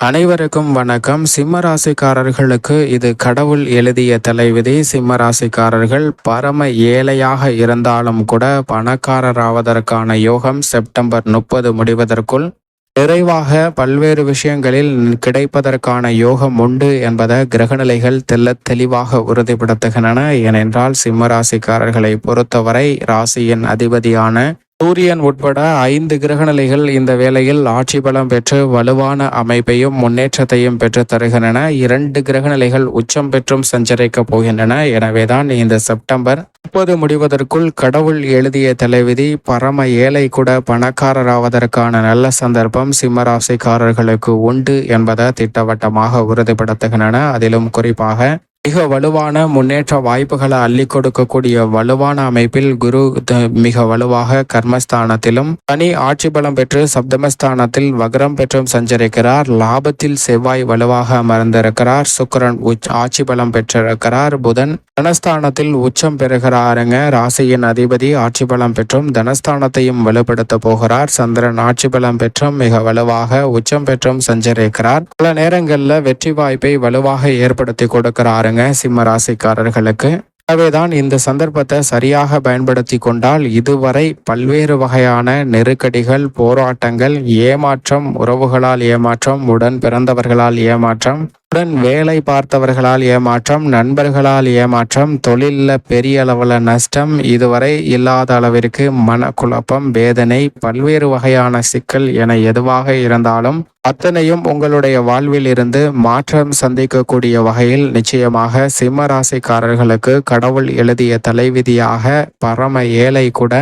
அனைவருக்கும் வணக்கம். சிம்மராசிக்காரர்களுக்கு இது கடவுள் எழுதிய தலைவிதி. சிம்மராசிக்காரர்கள் பரம ஏழையாக இருந்தாலும் கூட பணக்காரராவதற்கான யோகம் செப்டம்பர் முப்பது முடிவதற்குள் நிறைவாக பல்வேறு விஷயங்களில் கிடைப்பதற்கான யோகம் உண்டு என்பதை கிரகநிலைகள் தெல்ல தெளிவாக உறுதிப்படுத்துகின்றன. ஏனென்றால் சிம்மராசிக்காரர்களை பொறுத்தவரை ராசியின் அதிபதியான சூரியன் உட்பட ஐந்து கிரகநிலைகள் இந்த வேளையில் ஆட்சி பலம் பெற்று வலுவான அமைப்பையும் முன்னேற்றத்தையும் பெற்று தருகின்றன. இரண்டு கிரகநிலைகள் உச்சம் பெற்றும் சஞ்சரிக்கப் போகின்றன. எனவேதான் இந்த செப்டம்பர் முப்பது முடிவதற்குள் கடவுள் எழுதிய தலைவிதி பரம ஏழை கூட பணக்காரராவதற்கான நல்ல சந்தர்ப்பம் சிம்மராசிக்காரர்களுக்கு உண்டு என்பதை திட்டவட்டமாக உறுதிப்படுத்துகின்றன. அதிலும் குறிப்பாக மிக வலுவான முன்னேற்ற வாய்ப்புகளை அள்ளி கொடுக்கக்கூடிய வலுவான அமைப்பில் குரு மிக வலுவாக கர்மஸ்தானத்திலும் தனி ஆட்சி பலம் பெற்று சப்தமஸ்தானத்தில் வக்ரம் பெற்றும் சஞ்சரிக்கிறார். லாபத்தில் செவ்வாய் வலுவாக அமர்ந்திருக்கிறார். சுக்கரன் ஆட்சி பலம் பெற்றிருக்கிறார். புதன் தனஸ்தானத்தில் உச்சம் பெறுகிறாருங்க. ராசியின் அதிபதி ஆட்சி பலம் பெற்றும் தனஸ்தானத்தையும் வலுப்படுத்த போகிறார். சந்திரன் ஆட்சி பலம் பெற்றும் மிக வலுவாக உச்சம் பெற்றும் சஞ்சரிக்கிறார். பல நேரங்களில் வெற்றி வாய்ப்பை வலுவாக ஏற்படுத்தி கொடுக்கிறாருங்க சிம்ம ராசிக்காரர்களுக்கு. எனவேதான் இந்த சந்தர்ப்பத்தை சரியாக பயன்படுத்தி கொண்டால் இதுவரை பல்வேறு வகையான நெருக்கடிகள் போராட்டங்கள் ஏமாற்றம் உறவுகளால் ஏமாற்றம் உடன் பிறந்தவர்களால் ஏமாற்றம் உடன் வேலை பார்த்தவர்களால் ஏமாற்றம் நண்பர்களால் ஏமாற்றம் தொழிலில் பெரிய அளவில் நஷ்டம் இதுவரை இல்லாத அளவிற்கு மனக்குழப்பம் வேதனை பல்வேறு வகையான சிக்கல் என எதுவாக இருந்தாலும் அத்தனையும் உங்களுடைய வாழ்வில் இருந்து மாற்றம் சந்திக்கக்கூடிய வகையில் நிச்சயமாக சிம்ம ராசிக்காரர்களுக்கு கடவுள் எழுதிய தலைவிதியாக பரம ஏழை கூட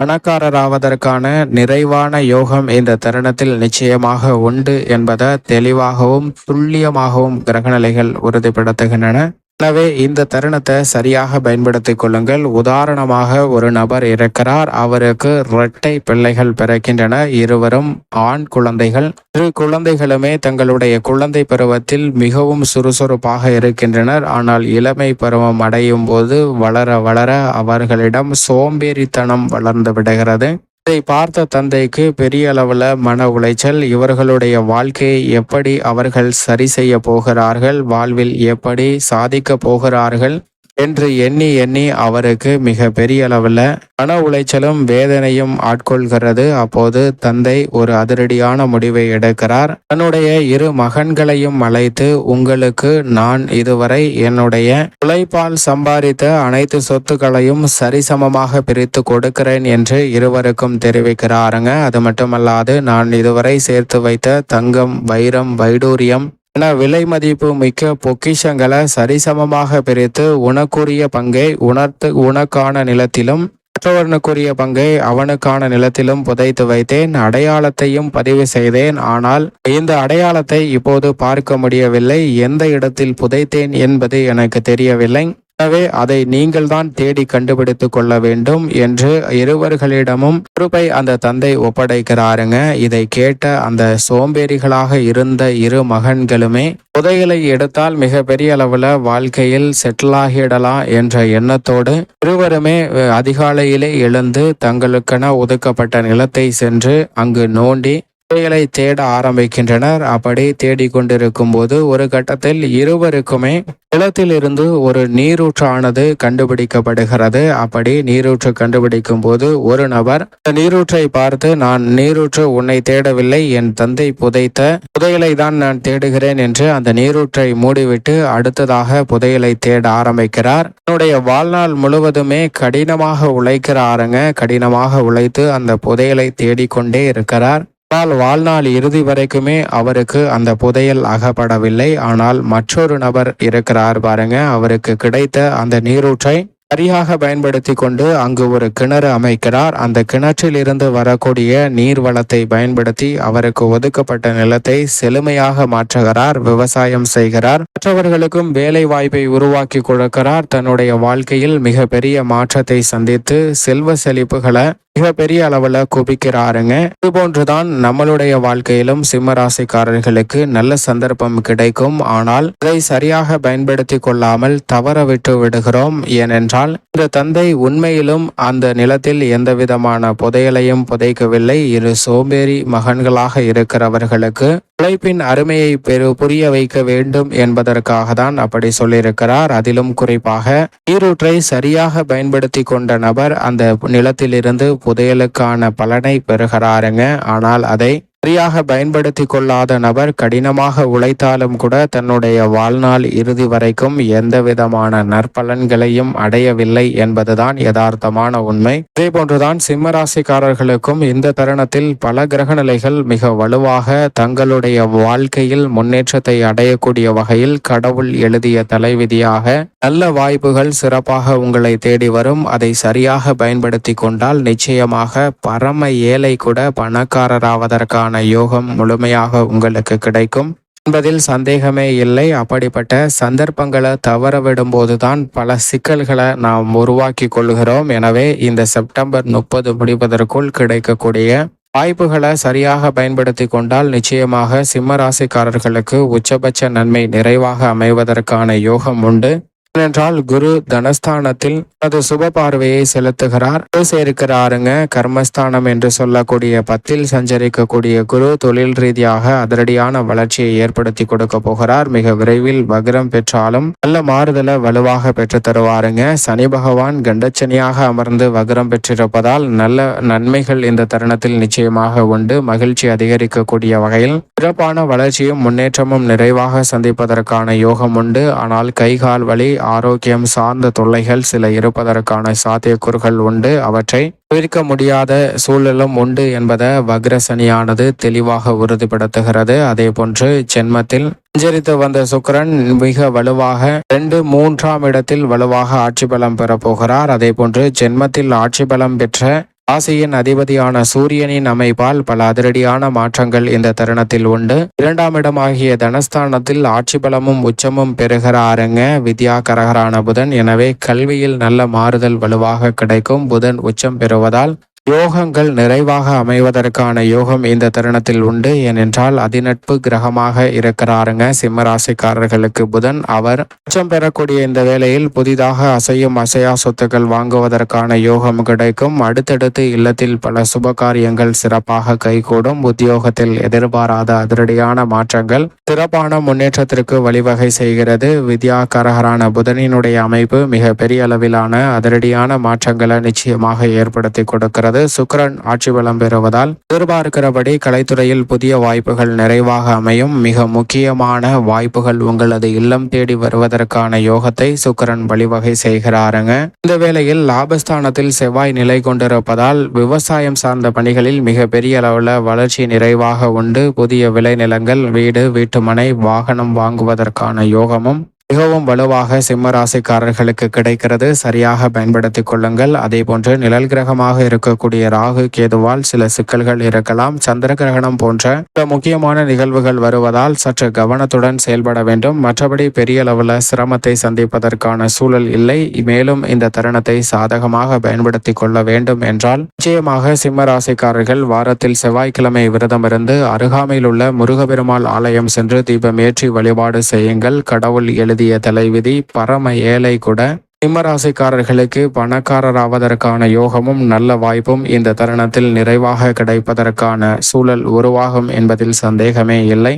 பணக்காரராவதற்கான நிறைவான யோகம் இந்த தருணத்தில் நிச்சயமாக உண்டு என்பதை தெளிவாகவும் துல்லியமாகவும் கிரகநிலைகள் உறுதிப்படுத்துகின்றன. எனவே இந்த தருணத்தை சரியாக பயன்படுத்திக் கொள்ளுங்கள். உதாரணமாக ஒரு நபர் இருக்கிறார் அவருக்கு இரட்டை பிள்ளைகள் பிறக்கின்றன. இருவரும் ஆண் குழந்தைகள். இரு குழந்தைகளுமே தங்களுடைய குழந்தை பருவத்தில் மிகவும் சுறுசுறுப்பாக இருக்கின்றனர். ஆனால் இளமை பருவம் அடையும் போது வளர வளர அவர்களிடம் சோம்பேறித்தனம் வளர்ந்து விடுகிறது. இதை பார்த்த தந்தைக்கு பெரிய அளவில் மன உளைச்சல். இவர்களுடைய வாழ்க்கையை எப்படி அவர்கள் சரி செய்ய போகிறார்கள்? வாழ்வில் எப்படி சாதிக்க போகிறார்கள்? என்று எண்ணி எண்ணி அவருக்கு மிக பெரிய அளவில் மன உளைச்சலும் வேதனையும் ஆட்கொள்கிறது. அப்போது தந்தை ஒரு அதிரடியான முடிவை எடுக்கிறார். தன்னுடைய இரு மகன்களையும் அழைத்து உங்களுக்கு நான் இதுவரை என்னுடைய உழைப்பால் சம்பாதித்த அனைத்து சொத்துக்களையும் சரிசமமாக பிரித்து கொடுக்கிறேன் என்று இருவருக்கும் தெரிவிக்கிறாருங்க. அது மட்டுமல்லாது நான் இதுவரை சேர்த்து வைத்த தங்கம் வைரம் வைடூரியம் என விலை மதிப்பு மிக்க பொக்கிஷங்களை சரிசமமாக பிரித்து உனக்குரிய பங்கை உணர்த்து உனக்கான நிலத்திலும் மற்றவனுக்குரிய பங்கை அவனுக்கான நிலத்திலும் புதைத்து வைத்தேன் அடையாளத்தையும் பதிவு செய்தேன். ஆனால் இந்த அடையாளத்தை இப்போது பார்க்க முடியவில்லை. எந்த இடத்தில் புதைத்தேன் என்பது எனக்கு தெரியவில்லை. எனவே அதை நீங்கள் தான் தேடி கண்டுபிடித்து கொள்ள வேண்டும் என்று இருவர்களிடமும் பொறுப்பை அந்த தந்தை ஒப்படைக்கிறாருங்க. இதை கேட்ட அந்த சோம்பேறிகளாக இருந்த இரு மகன்களுமே புதையலை எடுத்தால் மிக பெரிய அளவுல வாழ்க்கையில் செட்டில் ஆகிடலாம் என்ற எண்ணத்தோடு இருவருமே அதிகாலையிலே எழுந்து தங்களுக்கென ஒதுக்கப்பட்ட நிலத்தை சென்று அங்கு நோண்டி புதையலை தேட ஆரம்பிக்கின்றனர். அப்படி தேடிக்கொண்டிருக்கும் போது ஒரு கட்டத்தில் இருவருக்குமே நிலத்திலிருந்து ஒரு நீரூற்றானது கண்டுபிடிக்கப்படுகிறது. அப்படி நீரூற்று கண்டுபிடிக்கும் போது ஒரு நபர் நீரூற்றை பார்த்து நான் நீரூற்று உன்னை தேடவில்லை. என் தந்தை புதைத்த புதையலை தான் நான் தேடுகிறேன் என்று அந்த நீரூற்றை மூடிவிட்டு அடுத்ததாக புதையலை தேட ஆரம்பிக்கிறார். என்னுடைய வாழ்நாள் முழுவதுமே கடினமாக உழைக்கிறாருங்க. கடினமாக உழைத்து அந்த புதையலை தேடிக்கொண்டே இருக்கிறார். ஆனால் வாழ்நாள் இறுதி வரைக்குமே அவருக்கு அந்த புதையல் அகப்படவில்லை. ஆனால் மற்றொரு நபர் இருக்கிறார் பாருங்க அவருக்கு கிடைத்த அந்த நீரூற்றை சரியாக பயன்படுத்தி கொண்டு அங்கு ஒரு கிணறு அமைக்கிறார். அந்த கிணற்றில் இருந்து வரக்கூடிய நீர் வளத்தை பயன்படுத்தி அவருக்கு ஒதுக்கப்பட்ட நிலத்தை செழுமையாக மாற்றுகிறார் விவசாயம் செய்கிறார். மற்றவர்களுக்கும் வேலை வாய்ப்பை உருவாக்கி கொடுக்கிறார். தன்னுடைய வாழ்க்கையில் மிக பெரிய மாற்றத்தை சந்தித்து செல்வ செழிப்புகளை மிக பெரிய அளவில் குபிக்கிறாருங்க இது போன்றுதான் நம்மளுடைய வாழ்க்கையிலும் சிம்ம ராசிக்காரர்களுக்கு நல்ல சந்தர்ப்பம் கிடைக்கும். ஆனால் அதை சரியாக பயன்படுத்தி கொள்ளாமல் தவற விட்டு விடுகிறோம். ஏனென்றால் இந்த தந்தை உண்மையிலும் அந்த நிலத்தில் எந்த விதமான புதையலையும் புதைக்கவில்லை. இரு சோம்பேறி மகன்களாக இருக்கிறவர்களுக்கு உழைப்பின் அருமையை பெரு புரிய வைக்க வேண்டும் என்பதற்காக தான் அப்படி சொல்லியிருக்கிறார். அதிலும் குறிப்பாக நீரூற்றை சரியாக பயன்படுத்தி கொண்ட நபர் அந்த நிலத்திலிருந்து புதையலுக்கான பலனை பெறுகிறாருங்க. ஆனால் அதை சரியாக பயன்படுத்தி கொள்ளாத நபர் கடினமாக உழைத்தாலும் கூட தன்னுடைய வாழ்நாள் இறுதி வரைக்கும் எந்தவிதமான நற்பலன்களையும் அடையவில்லை என்பதுதான் யதார்த்தமான உண்மை. இதே போன்றுதான் சிம்மராசிக்காரர்களுக்கும் இந்த தருணத்தில் பல கிரகநிலைகள் மிக வலுவாக தங்களுடைய வாழ்க்கையில் முன்னேற்றத்தை அடையக்கூடிய வகையில் கடவுள் எழுதிய தலைவிதியாக நல்ல வாய்ப்புகள் சிறப்பாக உங்களை தேடி வரும். அதை சரியாக பயன்படுத்தி கொண்டால் நிச்சயமாக பரம ஏழை கூட பணக்காரராவதற்கான யோகம் முழுமையாக உங்களுக்கு கிடைக்கும். என்பதில் சந்தேகமே இல்லை. அப்படிப்பட்ட சந்தர்ப்பங்களை தவற விடும்போதுதான் பல சிக்கல்களை நாம் உருவாக்கி கொள்கிறோம். எனவே இந்த செப்டம்பர் முப்பது முடிவதற்குள் கிடைக்கக்கூடிய வாய்ப்புகளை சரியாக பயன்படுத்தி கொண்டால் நிச்சயமாக சிம்ம ராசிக்காரர்களுக்கு உச்சபட்ச நன்மை நிறைவாக அமைவதற்கான யோகம் உண்டு. ஏனென்றால் குரு தனஸ்தானத்தில் தனது சுப பார்வையை செலுத்துகிறார். குரு சேர்க்கிறாருங்க. கர்மஸ்தானம் என்று சொல்லக்கூடிய பத்தில் சஞ்சரிக்கக்கூடிய குரு தொழில் ரீதியாக அதிரடியான வளர்ச்சியை ஏற்படுத்தி கொடுக்க போகிறார். மிக விரைவில் வக்ரம் பெற்றாலும் நல்ல மாறுதலை வலுவாக பெற்று தருவாருங்க. சனி பகவான் கண்டச்சனியாக அமர்ந்து வக்ரம் பெற்றிருப்பதால் நல்ல நன்மைகள் இந்த தருணத்தில் நிச்சயமாக உண்டு. மகிழ்ச்சி அதிகரிக்கக்கூடிய வகையில் சிறப்பான வளர்ச்சியும் முன்னேற்றமும் நிறைவாக சந்திப்பதற்கான யோகம் உண்டு. ஆனால் கைகால் வலி ஆரோக்கியம் சார்ந்த தொல்லைகள் சில இருப்பதற்கான சாத்தியக்கூறுகள் உண்டு. அவற்றை தவிர்க்க முடியாத சூழலும் உண்டு என்பதை வக்ரசனியானது தெளிவாக உறுதிப்படுத்துகிறது. அதே போன்று ஜென்மத்தில் சஞ்சரித்து வந்த சுக்கரன் மிக வலுவாக ரெண்டு மூன்றாம் இடத்தில் வலுவாக ஆட்சி பலம் பெறப்போகிறார் அதே போன்று ஜென்மத்தில் ஆட்சி பலம் பெற்ற ராசியின் அதிபதியான சூரியனின் அமைப்பால் பல அதிரடியான மாற்றங்கள் இந்த தருணத்தில் உண்டு. இரண்டாம் இடமாகிய தனஸ்தானத்தில் ஆட்சி பலமும் உச்சமும் பெறுகிறாருங்க வித்யா கரகரான புதன். எனவே கல்வியில் நல்ல மாறுதல் வலுவாக கிடைக்கும். புதன் உச்சம் பெறுவதால் யோகங்கள் நிறைவாக அமைவதற்கான யோகம் இந்த தருணத்தில் உண்டு. ஏனென்றால் அதிநட்பு கிரகமாக இருக்கிறாருங்க. சிம்மராசிக்காரர்களுக்கு புதன் அவர் உச்சம் பெறக்கூடிய இந்த வேளையில் புதிதாக அசையும் அசையா சொத்துக்கள் வாங்குவதற்கான யோகம் கிடைக்கும். அடுத்தடுத்து இல்லத்தில் பல சுப காரியங்கள் சிறப்பாக கைகூடும். உத்தியோகத்தில் எதிர்பாராத அதிரடியான மாற்றங்கள். சிறப்பான முன்னேற்றத்திற்கு வழிவகை செய்கிறது. வித்யாகரகரான புதனினுடைய அமைப்பு மிக பெரிய அளவிலான அதிரடியான மாற்றங்களை நிச்சயமாக ஏற்படுத்தி கொடுக்கிறது. அதாவது சுக்கரன் ஆட்சி பலம் பெறுவதால் எதிர்பார்க்கிறபடி கலைத்துறையில் புதிய வாய்ப்புகள் நிறைவாக அமையும். மிக முக்கியமான வாய்ப்புகள் உங்களது இல்லம் தேடி வருவதற்கான யோகத்தை சுக்கரன் வழிவகை செய்கிறாருங்க. இந்த வேளையில் லாபஸ்தானத்தில் செவ்வாய் நிலை கொண்டிருப்பதால் விவசாயம் சார்ந்த பணிகளில் மிக பெரிய அளவில் வளர்ச்சி நிறைவாக உண்டு. புதிய விளைநிலங்கள் வீடு வீட்டுமனை வாகனம் வாங்குவதற்கான யோகமும் மிகவும் வலுவாக சிம்மராசிக்காரர்களுக்கு கிடைக்கிறது. சரியாக பயன்படுத்திக் கொள்ளுங்கள். அதே போன்று நிழல் கிரகமாக இருக்கக்கூடிய ராகு கேதுவால் சில சிக்கல்கள் இருக்கலாம். சந்திர கிரகணம் போன்ற முக்கியமான நிகழ்வுகள் வருவதால் சற்று கவனத்துடன் செயல்பட வேண்டும். மற்றபடி பெரிய அளவில் சிரமத்தை சந்திப்பதற்கான சூழல் இல்லை. மேலும் இந்த தருணத்தை சாதகமாக பயன்படுத்தி கொள்ள வேண்டும் என்றால் நிச்சயமாக சிம்மராசிக்காரர்கள் வாரத்தில் செவ்வாய்க்கிழமை விரதம் இருந்து அருகாமையில் உள்ள முருகபெருமாள் ஆலயம் சென்று தீபம் ஏற்றி வழிபாடு செய்யுங்கள். கடவுள் எழுதி எழுதிய தலைவிதி பரம ஏழை கூட சிம்மராசிக்காரர்களுக்கு பணக்காரராவதற்கான யோகமும் நல்ல வாய்ப்பும் இந்த தருணத்தில் நிறைவாக கிடைப்பதற்கான சூழல் உருவாகும் என்பதில் சந்தேகமே இல்லை.